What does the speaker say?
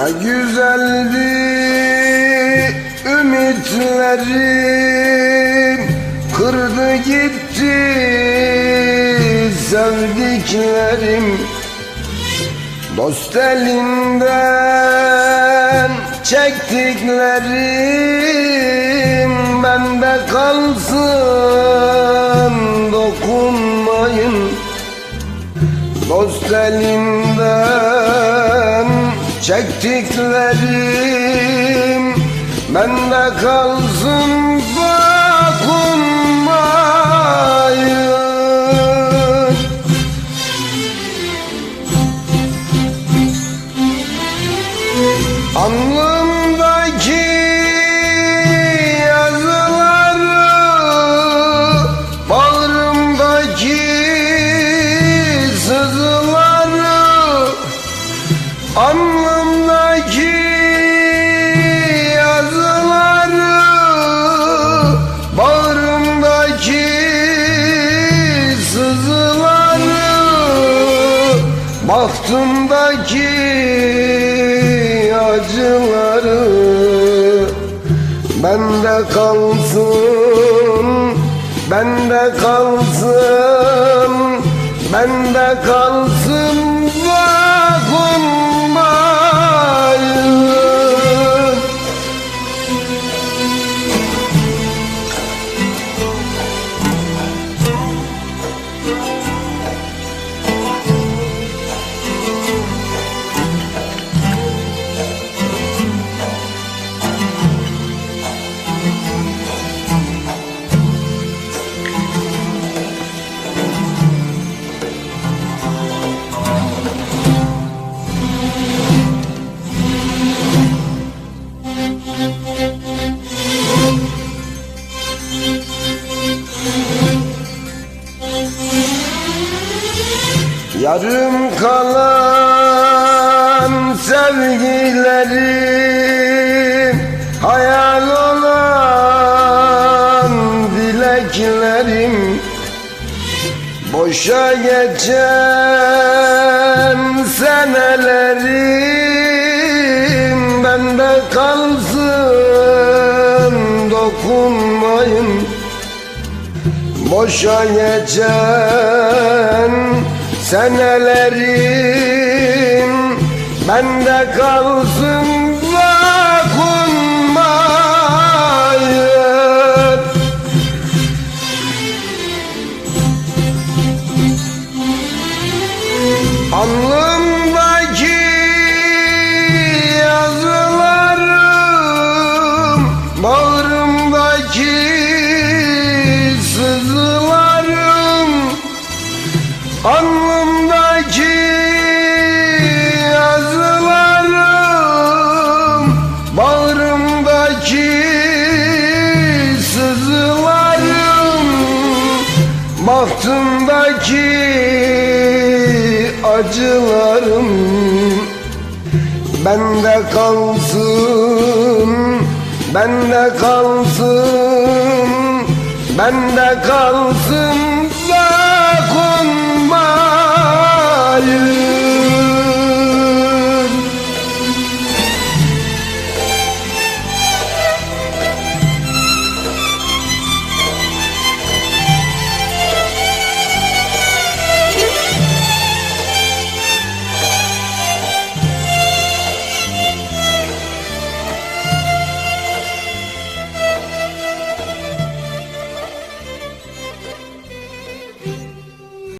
Ne güzeldi ümitlerim Kırdı gitti sevdiklerim. Dost elinden çektiklerim Bende kalsın dokunmayın. Dost elinden çektiklerim Bende kalsın dokunmayın. Alnımdaki Alnımdaki yazıları Bağrımdaki sızıları Bahtımdaki acıları Bende kalsın Bende kalsın Bende kalsın sevgilerim Hayal olan dileklerim. Boşa geçen senelerim Bende kalsın dokunmayın. Boşa geçen senelerim Bende kalsın dokunmayın. Alnımdaki yazılarım Bağrımdaki sızılarım Alnımdaki Bahtımdaki acılarım Bende kalsın, bende kalsın, bende kalsın